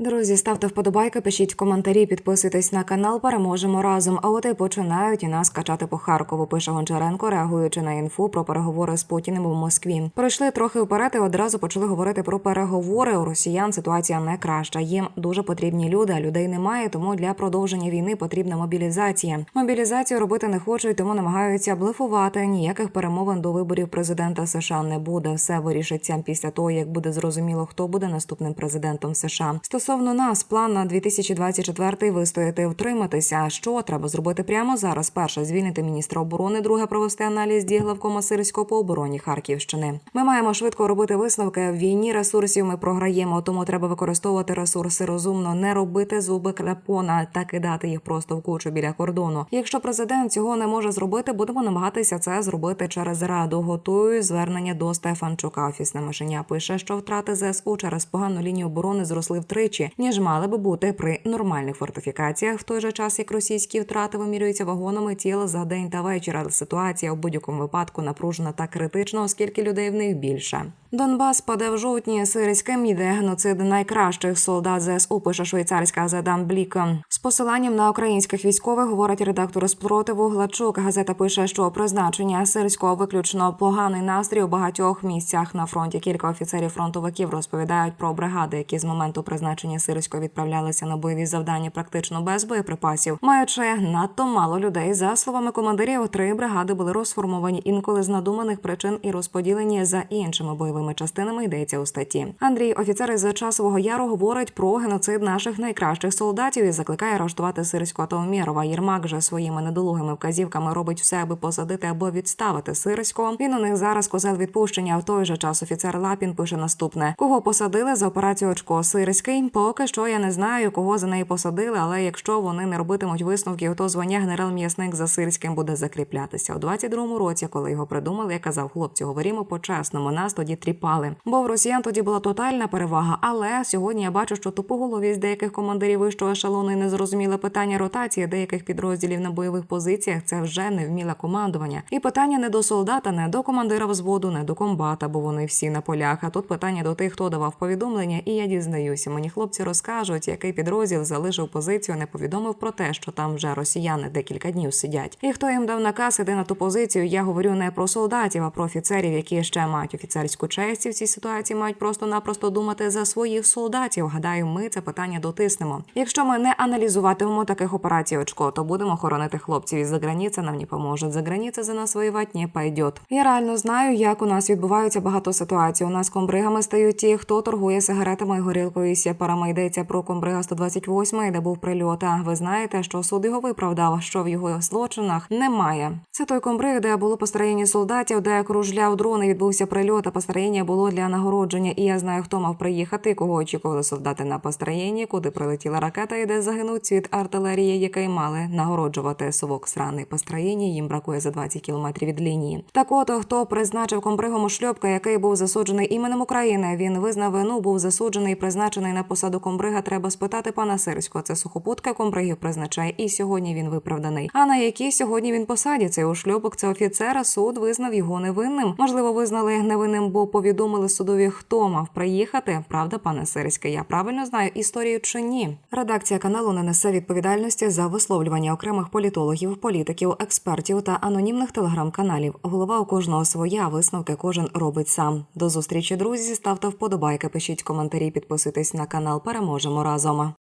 Друзі, ставте вподобайки, пишіть коментарі, підписуйтесь на канал. Переможемо разом. А от і починають і нас качати по Харкову. Пише Гончаренко, реагуючи на інфу про переговори з Путіним у Москві. Пройшли трохи вперед і одразу почали говорити про переговори. У росіян ситуація не краща. Їм дуже потрібні люди, а людей немає. Тому для продовження війни потрібна мобілізація. Мобілізацію робити не хочуть, тому намагаються блефувати. Ніяких перемовин до виборів президента США не буде. Все вирішиться після того, як буде зрозуміло, хто буде наступним президентом США. Стосовно нас, план на 2024 вистояти, втриматися. Що треба зробити прямо зараз? Перше звільнити міністра оборони, друге провести аналіз дій главкома Сирського по обороні Харківщини. Ми маємо швидко робити висновки. В війні ресурсів ми програємо, тому треба використовувати ресурси розумно, не робити зуби кляпона та кидати їх просто в кучу біля кордону. Якщо президент цього не може зробити, будемо намагатися це зробити через раду. Готую звернення до Стефанчука. Офісне мишеня пише, що втрати ЗСУ через погану лінію оборони зросли втричі, ніж мали би бути при нормальних фортифікаціях. В той же час як російські втрати вимірюються вагонами тіл за день та вечір. Але ситуація у будь-якому випадку напружена та критична, оскільки людей в них більше. Донбас паде в жовтні. Сирським йде геноцид найкращих солдат ЗСУ. Пише швейцарська газета Блік. З посиланням на українських військових говорить редактор спротиву Гладчук. Газета пише, що призначення сирського виключно поганий настрій у багатьох місцях на фронті. Кілька офіцерів фронтовиків розповідають про бригади, які з моменту призначення сирського відправлялися на бойові завдання практично без боєприпасів, маючи надто мало людей. За словами командирів, три бригади були розформовані інколи з надуманих причин і розподілені за іншими бойовими частинами. Йдеться у статті. Андрій, офіцер із часового яру, говорить про геноцид наших найкращих солдатів і закликає арештувати сирського та Єрмак же своїми недолугими вказівками робить все, аби посадити або відставити сирського. Він у них зараз козел відпущення. А в той же час офіцер Лапін пише наступне: кого посадили за операцію очко Сирський. Поки що я не знаю, кого за неї посадили, але якщо вони не робитимуть висновків, то звання генерал-м'ясник за сирським буде закріплятися у 22-му році, коли його придумали. Я казав, хлопці, говоримо по-чесному. Нас тоді тріпали. Бо в росіян тоді була тотальна перевага. Але сьогодні я бачу, що тупоголовість деяких командирів вищого ешелону і незрозуміле питання ротації деяких підрозділів на бойових позиціях. Це вже невміле командування. І питання не до солдата, не до командира взводу, не до комбата, бо вони всі на полях. А тут питання до тих, хто давав повідомлення, і я дізнаюся. Мені хлопці розкажуть, який підрозділ залишив позицію, не повідомив про те, що там вже росіяни декілька днів сидять. І хто їм дав наказ іти на ту позицію, я говорю не про солдатів, а про офіцерів, які ще мають офіцерську честь в цій ситуації мають просто-напросто думати за своїх солдатів. Гадаю, ми це питання дотиснемо. Якщо ми не аналізуватимемо таких операцій очко, то будемо хоронити хлопців із за границі. Нам не поможуть. За границя за нас воювати не пойдет. Я реально знаю, як у нас відбуваються багато ситуацій. У нас комбригами стають ті, хто торгує сигаретами і горілкою. І сепарами йдеться про комбрига 128, де був прильот. А ви знаєте, що суд його виправдав, що в його злочинах немає. Це той комбриг, де було построєння солдатів, де кружляв дрони, відбувся прильот. А построєння було для нагородження. І я знаю, хто мав приїхати, кого очікували солдати на построєнні, куди прилетіла ракета, і де загинув цвіт артилерії, який мали нагороджувати совок сраний построєння. Їм бракує за 20 кілометрів від лінії. Так от хто призначив комбригом Ушльопка, який був засуджений іменем України. Він визнав вину, був засуджений і призначений на посаду комбрига. Треба спитати пана Сирського. Це сухопутка комбригів призначає, і сьогодні він виправданий. А на якій сьогодні він посаді? Цей ушльопок це офіцера. Суд визнав його невинним. Можливо, визнали невинним, бо повідомили судові, хто мав приїхати. Правда, пане Сирське, я правильно знаю історію чи ні? Редакція каналу не несе відповідальності за висловлювання окремих політологів, політиків, експертів та анонімних телеграм-каналів. Голова у кожного своя висновки кожен робить сам. До зустрічі, друзі. Ставте вподобайки, пишіть коментарі, підписуйтесь на канал. Переможемо разом.